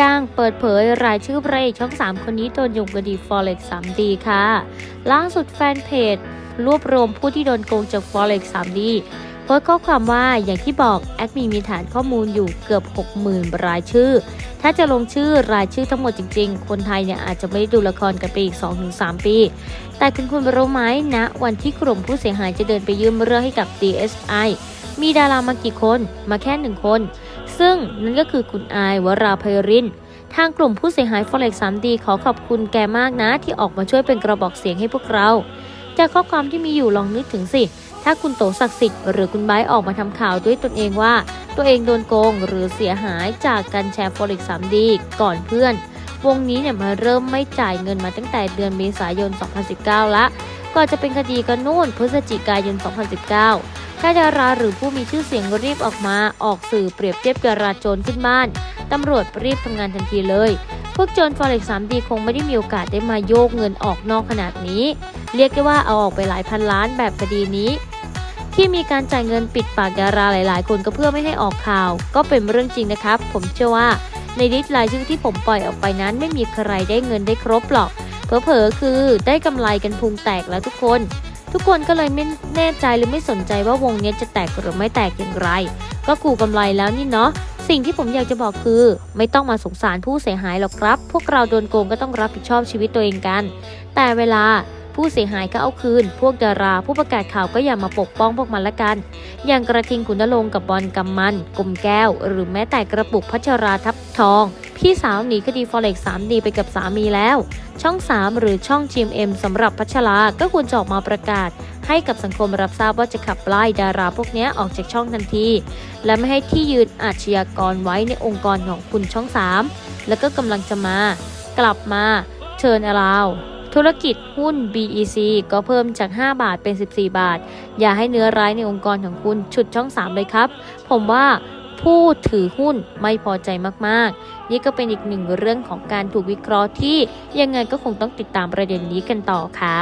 จดังเปิดเผยรายชื่อพระเอกช่อง 3 คนนี้โดนโยงคดี Forex 3D ค่ะ ล่าสุดแฟนเพจ รวบรวมผู้ที่โดนโกงจาก Forex 3D โพสต์ข้อความว่าอย่างที่บอกแอดมีมีฐานข้อมูลอยู่เกือบ 60,000 รายชื่อ ถ้าจะลงชื่อรายชื่อทั้งหมดจริงๆ คนไทยเนี่ยอาจจะไม่ได้ดูละครกันไปอีก 2-3 ปี แต่คุณคุณรู้ไหมนะ วันที่กลุ่มผู้เสียหายจะเดินไปยื่นเรื่องให้กับ DSI มีดารามากี่คนมาแค่หนึ่งคน ซึ่งนั่นก็คือคุณอายวราภัยริน ทางกลุ่มผู้เสียหาย Forex 3D ขอขอบคุณแกมากนะ ที่ออกมาช่วยเป็นกระบอกเสียงให้พวกเรา จากข้อความที่มีอยู่ลองนึกถึงสิ ถ้าคุณโตศักดิ์สิทธิ์หรือคุณไบออกมาทำข่าวด้วยตนเองว่า ตัวเองโดนโกงหรือเสียหายจากการแชร์ Forex 3D ก่อนเพื่อน วงนี้เนี่ยมาเริ่มไม่จ่ายเงินมาตั้งแต่เดือนเมษายน 2019 ละก่อนจะเป็นคดีกันนู่นพฤศจิกายน 2019 ถ้าดาราหรือผู้มีชื่อเสียงรีบออกมาออกสื่อเปรียบเทียบดาราโจรขึ้นบ้าน ตำรวจรีบทำงานทันทีเลย พวกโจร Forex 3D คงไม่ได้มีโอกาสได้มาโยกเงินออกนอกขนาดนี้ เรียกได้ว่าเอาออกไปหลายพันล้านแบบคดีนี้ ที่มีการจ่ายเงินปิดปากดาราหลาย ๆ คนก็เพื่อไม่ให้ออกข่าว ก็เป็นเรื่องจริงนะครับ ผมเชื่อว่าในลิสต์รายชื่อที่ผมปล่อยออกไปนั้น ไม่มีใครได้เงินได้ครบหรอกเผลอๆคือได้กำไรกันพุงแตกแล้วทุกคน ทุกคนก็เลยไม่แน่ใจหรือไม่สนใจว่าวงนี้จะแตกหรือไม่แตกอย่างไร ก็กูกำไรแล้วนี่เนาะสิ่งที่ผมอยากจะบอกคือ ไม่ต้องมาสงสารผู้เสียหายหรอกครับ พวกเราโดนโกงก็ต้องรับผิดชอบชีวิตตัวเองกัน แต่เวลาผู้เสียหายก็เอาคืน พวกดารา ผู้ประกาศข่าวก็อย่ามาปกป้องพวกมันละกัน อย่างกระทิงขุนนรงค์กับบอลกำมันกลมแก้ว หรือแม้แต่กระปุกพัชราทับทอง พี่สาวหนีคดี Forex 3D ไปกับสามีแล้ว ช่อง 3 หรือช่อง GMM สำหรับพัชราก็ควรจะออกมาประกาศ ให้กับสังคมรับทราบว่าจะขับไล่ดาราพวกนี้ออกจากช่องทันที และไม่ให้ที่ยืนอาชญากรไว้ในองค์กรของคุณช่อง 3 แล้วก็กำลังจะมา กลับมาเชิญอลาวธุรกิจหุ้น BEC ก็เพิ่มจาก 5 บาทเป็น 14 บาท อย่าให้เนื้อร้ายในองค์กรของคุณฉุดช่อง 3 เลยครับ ผมว่า ผู้ถือหุ้นไม่พอใจมากๆ นี่ก็เป็นอีกหนึ่งเรื่องของการถูกวิเคราะห์ที่ยังไงก็คงต้องติดตามประเด็นนี้กันต่อค่ะ